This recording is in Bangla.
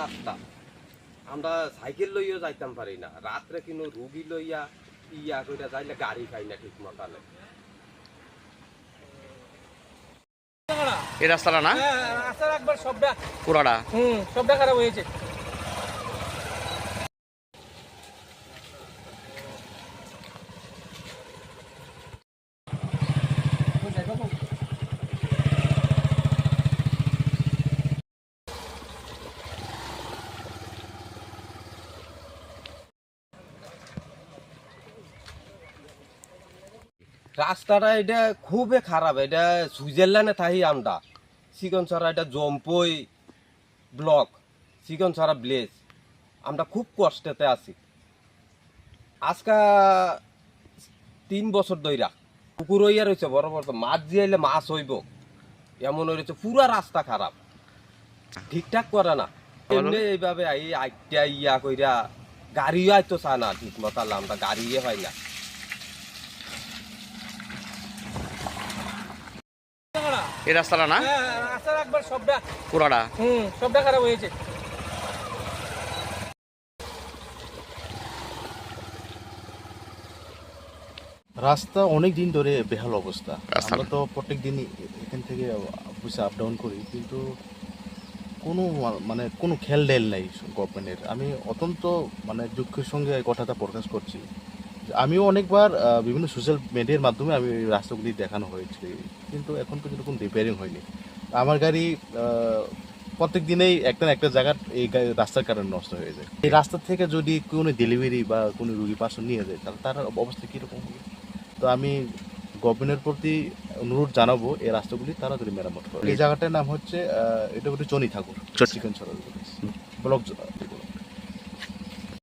রাস্তা। আমরা সাইকেল লইয়া যাইতাম পারি না। রাত্রে কিন্তু রুগী লইয়া ইয়া কইরা যাইলে গাড়ি পাই না ঠিক মতালে এই রাস্তাটা না? হ্যাঁ রাস্তার একবার সবটা পুরাটা? হুম সবটা খারাপ হয়েছে। রাস্তাটা এটা খুবই খারাপ। এটা সুইজারল্যান্ডে থাকি আমরা। চিকন ছড়া এটা জম্পই ব্লক, চিকন ছড়া ব্লেজ। আমরা খুব কষ্টেতে আছি। আজকা তিন বছর দইরা পুকুর হইয়া রয়েছে বড় বড় মাছ জিয়াইলে মাছ হইব। এমন হয়েছে পুরা রাস্তা খারাপ। ঠিকঠাক করে না। এমনি এইভাবে এই আইটা ইয়া কইরা গাড়িও আইতো চা না ঠিক মতো আমরা গাড়িয়ে পাই না। এই রাস্তাটা না? হ্যাঁ একবার সবটা পুরাটা? হুম সবটা খারাপ হয়েছে। রাস্তা অনেক দিন ধরে বেহাল অবস্থা। রাস্তা আমরা তো প্রত্যেক দিনই এখান থেকে অফিসে আপ ডাউন করি কিন্তু কোনো মানে কোনো খেল ডেল নেই গভর্নমেন্টের আমি অত্যন্ত মানে দুঃখের সঙ্গে এই কথাটা প্রকাশ করছি। আমিও অনেকবার বিভিন্ন সোশ্যাল মিডিয়ার মাধ্যমে আমি রাস্তাগুলি দেখানো হয়েছে। কিন্তু এখন পর্যন্ত কোনো রিপেয়ারিং হয়নি। আমার গাড়ি প্রত্যেক দিনেই একটা একটা জায়গার এই রাস্তার কারণে নষ্ট হয়ে যায়। এই রাস্তা থেকে যদি কোনো ডেলিভারি বা কোনো রুগী পার্সন নিয়ে যায় তাহলে তার অবস্থা কীরকম হবে? তো আমি গভর্নমেন্টের প্রতি অনুরোধ জানাব এই রাস্তাগুলি তারা যদি মেরামত করে। এই জায়গাটার নাম হচ্ছে এটা হচ্ছে চনি ঠাকুর চিকেন ব্লক